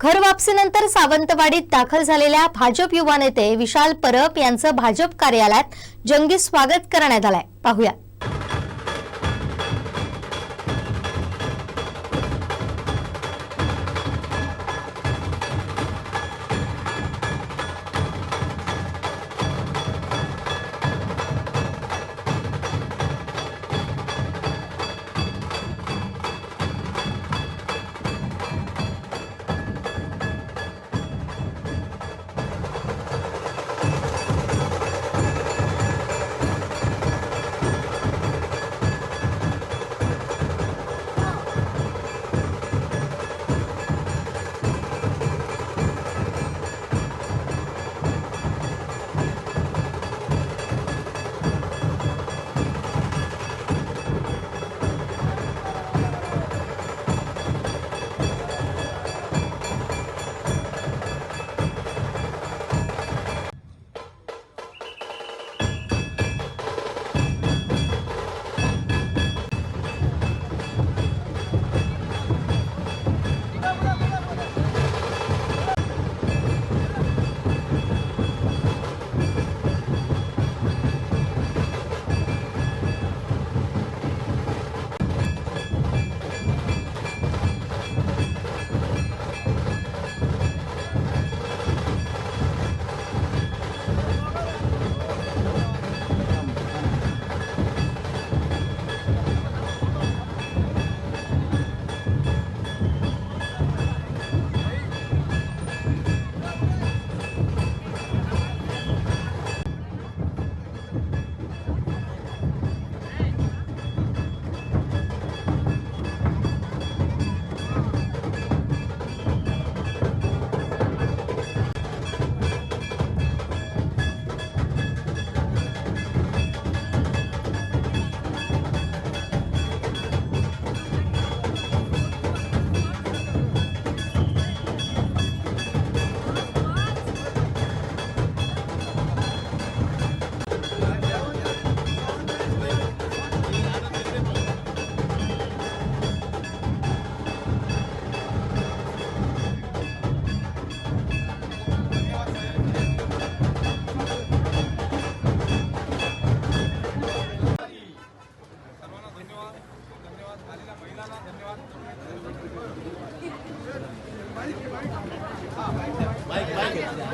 घर वापसीनंतर सावंतवाडीत दाखल झालेल्या भाजप युवा नेते विशाल परब यांचं भाजप कार्यालयात जंगी स्वागत करण्यात आलंय. पाहूया.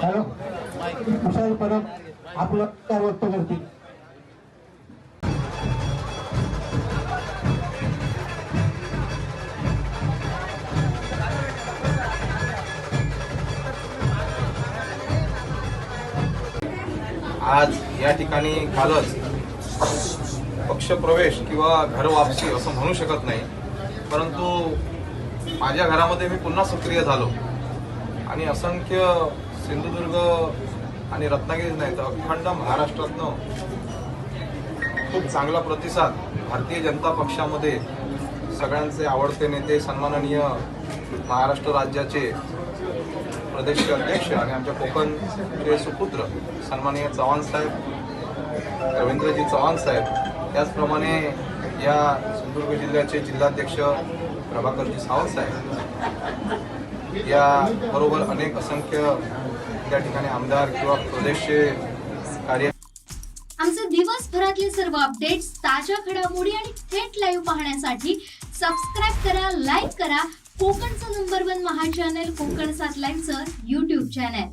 हॅलो? विशाल परब आपलं काय व्यक्त करतील? आज या ठिकाणी कालच पक्षप्रवेश किंवा घर वापसी असं म्हणू शकत नाही. परंतु माझ्या घरामध्ये मी पुन्हा सक्रिय झालो. आणि असंख्य सिंधुदुर्ग आणि रत्नागिरी नाही तर अखंड महाराष्ट्रातनं खूप चांगला प्रतिसाद भारतीय जनता पक्षामध्ये सगळ्यांचे आवडते नेते सन्माननीय महाराष्ट्र राज्याचे प्रदेश अध्यक्ष आणि आमच्या कोकणचे सुपुत्र सन्माननीय चव्हाण साहेब रवींद्रजी चव्हाण साहेब त्याचप्रमाणे या सिंधुदुर्ग जिल्ह्याचे जिल्हाध्यक्ष प्रभाकरजी सावंत साहेब या बरोबर अनेक असंख्य त्या ठिकाणी आमदार किंवा प्रदेशचे कार्य आमचे दिवसभरातले सर्व अपडेट्स ताज्या घडामोडी आणि थेट लाईव्ह पाहण्यासाठी सबस्क्राईब करा लाईक करा. कोकणचं number one Maha channel Konkan सात लाईनचं युट्यूब चॅनल